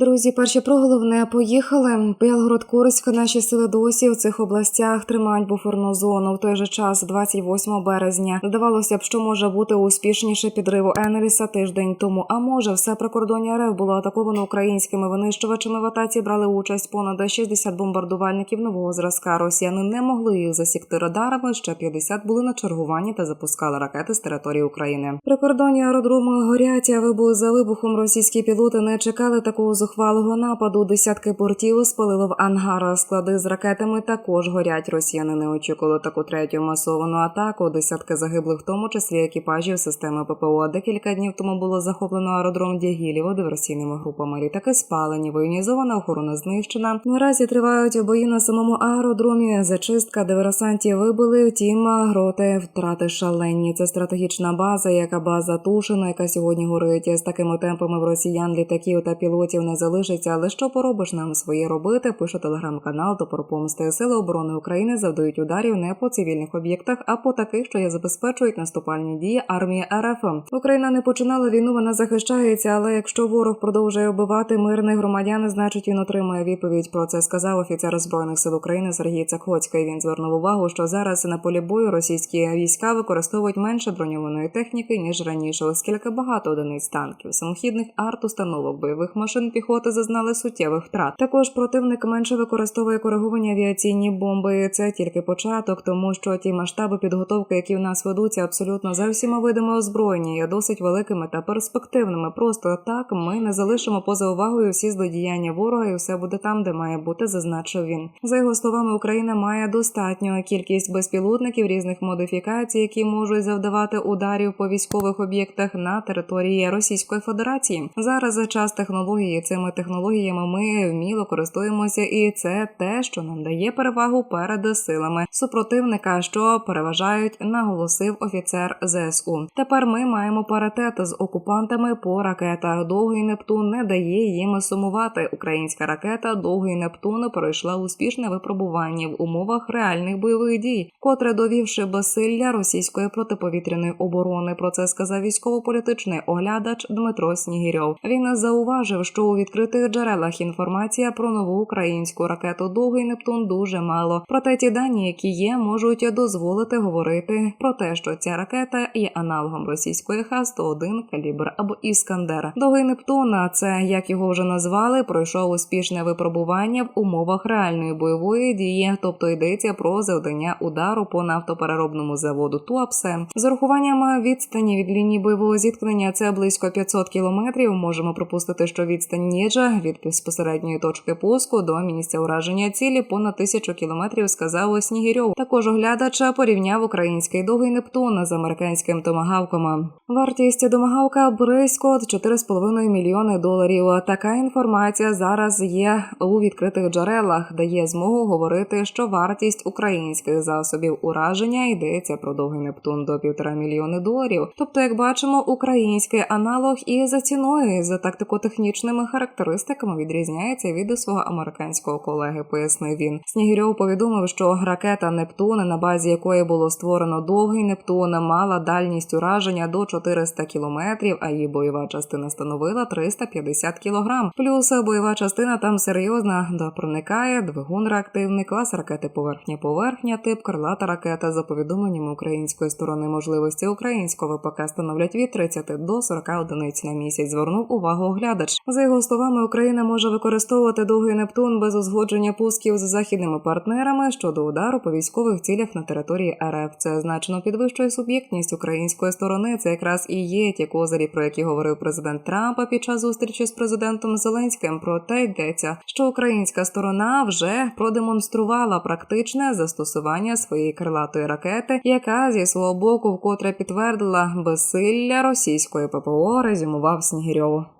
Друзі, перші про головне поїхали. Білгород Курськ. Наші сили досі в цих областях тримають буферну зону. В той же час, 28 березня, здавалося б, що може бути успішніше підриву Енеліса тиждень тому. А може, все прикордоння РФ було атаковано українськими винищувачами. В атаці брали участь понад 60 бомбардувальників нового зразка. Росіяни не могли їх засікти радарами. Ще 50 були на чергуванні та запускали ракети з території України. Прикордонні аеродроми горять. А вибух за вибухом російські пілоти не чекали такого зухвалого нападу. Десятки портів спалило в ангара. Склади з ракетами також горять. Росіяни не очікували таку третю масовану атаку. Десятки загиблих, в тому числі екіпажів системи ППО. Декілька днів тому було захоплено аеродром Дягілєво диверсійними групами. Літаки спалені, воєнізована охорона знищена. Наразі тривають бої на самому аеродромі. Зачистка диверсантів вибили. Втім, гроти втрати шалені. Це стратегічна база, яка база Тушина, яка сьогодні горить. З такими темпами в росіян літаків та пілотів не залишиться. Але що поробиш нам своє робити? Пише телеграм-канал Топор Помсти. Сили оборони України завдають ударів не по цивільних об'єктах, а по таких, що є забезпечують наступальні дії армії РФ. Україна не починала війну, вона захищається. Але якщо ворог продовжує вбивати мирних громадян, значить він отримує відповідь. Про це сказав офіцер збройних сил України Сергій Цакоцький. Він звернув увагу, що зараз на полі бою російські війська використовують менше броньованої техніки ніж раніше, оскільки багато одиниць танків, самохідних арт-установок, бойових машин піхоти зазнали суттєвих втрат. Також противник менше використовує кориговані авіаційні бомби. Це тільки початок, тому що ті масштаби підготовки, які в нас ведуться, абсолютно за всіма видами озброєння, є досить великими та перспективними. Просто так ми не залишимо поза увагою всі злодіяння ворога, і все буде там, де має бути, зазначив він. За його словами, Україна має достатню кількість безпілотників різних модифікацій, які можуть завдавати ударів по військових об'єктах на території Російської Федерації. Зараз за час технології цими технологіями ми вміло користуємося, і це те, що нам дає перевагу перед силами супротивника, що переважають, наголосив офіцер ЗСУ. Тепер ми маємо паритет з окупантами по ракетах. Довгий Нептун не дає їм сумувати. Українська ракета Довгий Нептун пройшла успішне випробування в умовах реальних бойових дій, котре довівши безсилля російської протиповітряної оборони. Про це сказав військово-політичний оглядач Дмитро Снігірьов. Він зауважив, що у відкритих джерелах інформація про нову українську ракету Довгий Нептун дуже мало. Проте ті дані, які є, можуть дозволити говорити про те, що ця ракета є аналогом російської Х-101 калібр або Іскандер. Довгий Нептун, це як його вже назвали, пройшов успішне випробування в умовах реальної бойової дії, тобто йдеться про завдання удару по нафтопереробному заводу Туапсе. З урахуванням відстані від лінії бойового зіткнення це близько 500 кілометрів. Можемо припустити, що відстань Ніджа від безпосередньої точки пуску до місця ураження цілі понад тисячу кілометрів, сказав Снігірьов. Також оглядач порівняв український довгий Нептун з американським томагавком. Вартість домагавка близько 4,5 мільйони доларів. Така інформація зараз є у відкритих джерелах, дає змогу говорити, що вартість українських засобів ураження йдеться про довгий Нептун до півтора мільйони доларів. Тобто, як бачимо, український аналог і за ціною, за тактико-технічними характеристиками відрізняється від свого американського колеги. Пояснив він. Снігірьов повідомив, що ракета Нептун, на базі якої було створено довгий Нептун, мала дальність ураження до 400 кілометрів, а її бойова частина становила 350 кілограм. Плюс бойова частина там серйозна, до проникає двигун реактивний клас ракети поверхня-поверхня, тип крилата ракета. За повідомленнями української сторони можливості українського ВПК становлять від 30 до 40 одиниць на місяць. Звернув увагу оглядач. За його словами, Україна може використовувати довгий Нептун без узгодження пусків з західними партнерами щодо удару по військових цілях на території РФ. Це значно підвищує суб'єктність української сторони. Це якраз і є ті козирі, про які говорив президент Трампа під час зустрічі з президентом Зеленським. Проте йдеться, що українська сторона вже продемонструвала практичне застосування своєї крилатої ракети, яка зі свого боку вкотре підтвердила безсилля російської ППО. Резюмував Снігірьов.